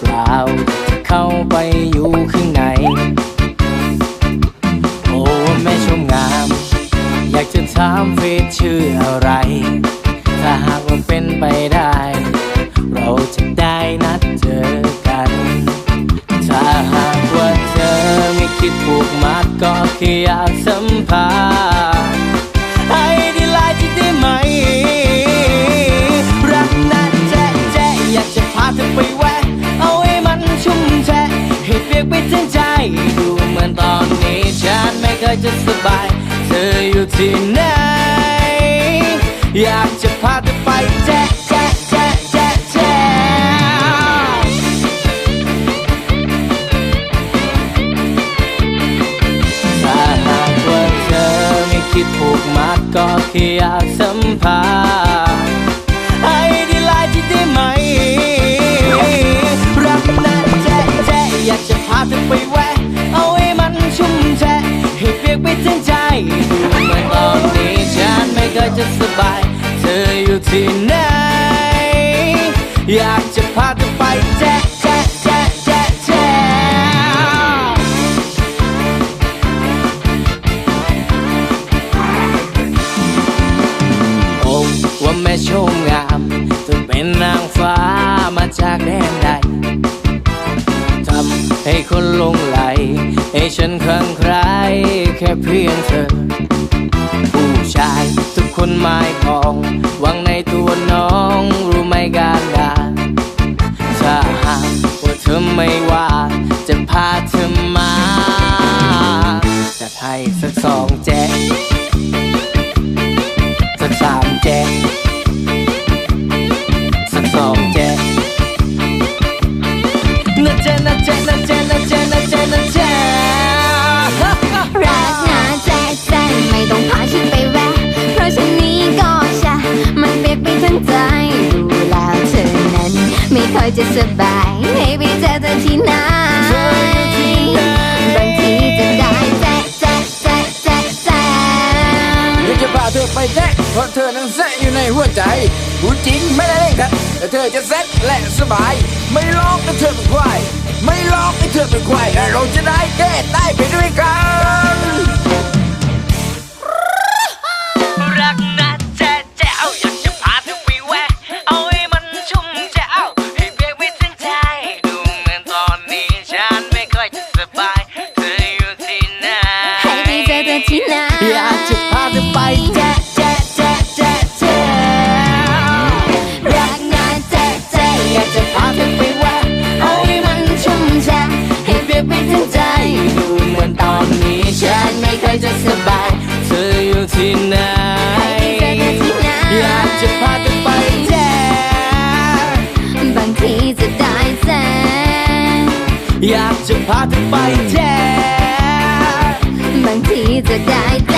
เปล่าจะเข้าไปอยู่ข้างใน โอ้แม่ชมงาม อยากจะถามเฟซชื่ออะไร ถ้าหากว่าเป็นไปได้ เราจะได้นัดเจอกัน ถ้าหากว่าเธอไม่คิดผูกมัดก็แค่อยากสัมผัสให้ได้ไลน์ที่ได้ไหม รักนะแจ๊ะแจ๊ะอยากจะพาเธอไป สบาย เธออยู่ที่ไหน อยากจะพาเธอไปแจ๊ะแจ๊ะแจ๊ะแจ๊ะแจ๊ะถ้าหากว่าเธอไม่คิดผูกมัดก็แค่อยากสัมผัส ฉันไม่เคยจะสบาย เธออยู่ที่ไหน อยากจะพาเธอไปแจ๊ะแจ๊ะแจ๊ะแจ๊ะแจ๊ะโอ้ว่าแม่ชมงาม เธอเป็นนางฟ้ามาจากแดนใดทำให้คนหลงไหล ให้ฉันคลั่งไคล้แค่เพียงเธอ ผู้ชายทุก คนหมายของหวังในตัวน้องรู้ไหมการดาถ้าหากว่าเธอไม่ว่า จะพาเธอมาจะให้สักสองแจ๊ เปียกไปทั้งใจดูแล้วเธอนั้น ไม่ค่อยจะสบายให้ไปเจอเธอที่ไหนบางทีจะได้แจ๊ะแจ๊ะแจ๊ะแจ๊ะแจ๊ะอยากจะพาเธอไปแซะเพราะเธอนั้นแซะอยู่ในหัวใจพูจริงไม่ได้เล่นครับแต่เธอจะแซะและสบาย ไม่ลอกให้เธอเป็นควายไม่ลอกให้เธอเป็นควายเราจะได้แก้ได้ไปด้วยกัน ไหนอยากจะพาเธอไปแจ๊ะแจ๊ะแจ๊ะแจ๊ะแจ๊ะรักนะแจ๊ะแจ๊ะอยากจะพาเธอไปแวะเอาให้มันชุ่มแช่ให้เปียกไปทั้งใจดูเหมือนตอนนี้ฉันไม่เคยจะสบาย เธออยู่ที่ไหนให้ไปเจอเธอที่ไหนอยากจะพาเธอไปแจ๊ะบางทีจะได้แจ๊ะอยากจะพาเธอไปแจ๊ะ บางทีจะได้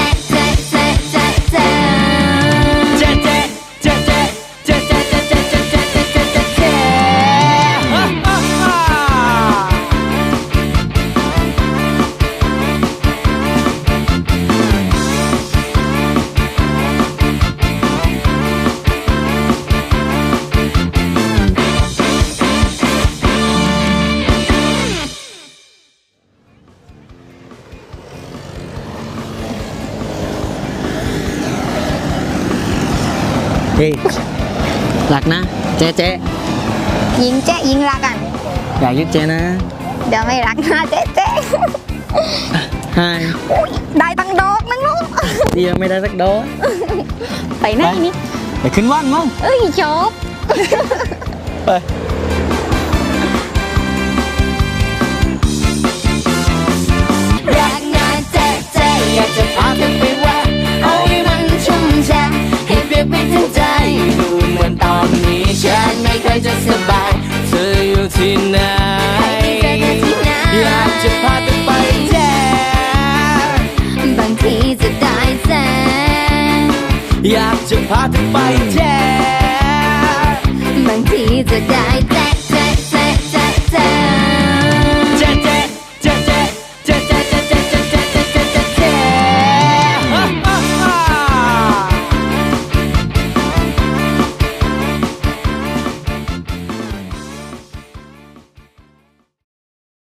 เฮ้ยรักนะ เจ๊เจ๊ยิงแจ๊ะยิงรักอะอยากยึดเจ๊นะ เดี๋ยวไม่รักนะเจ๊เจ๊ไฮอุ๊ยได้ตังค์ดอกนึงลูกเดียวไม่ได้สักโดสไปไหนนี่ไปขึ้นว่านมั้งเอ้ยจบไปรักนะแจ๊ะแจ๊ะอยากจะพาเธอไป อยากจะพาเธอไปแจ๊ะบางทีจะได้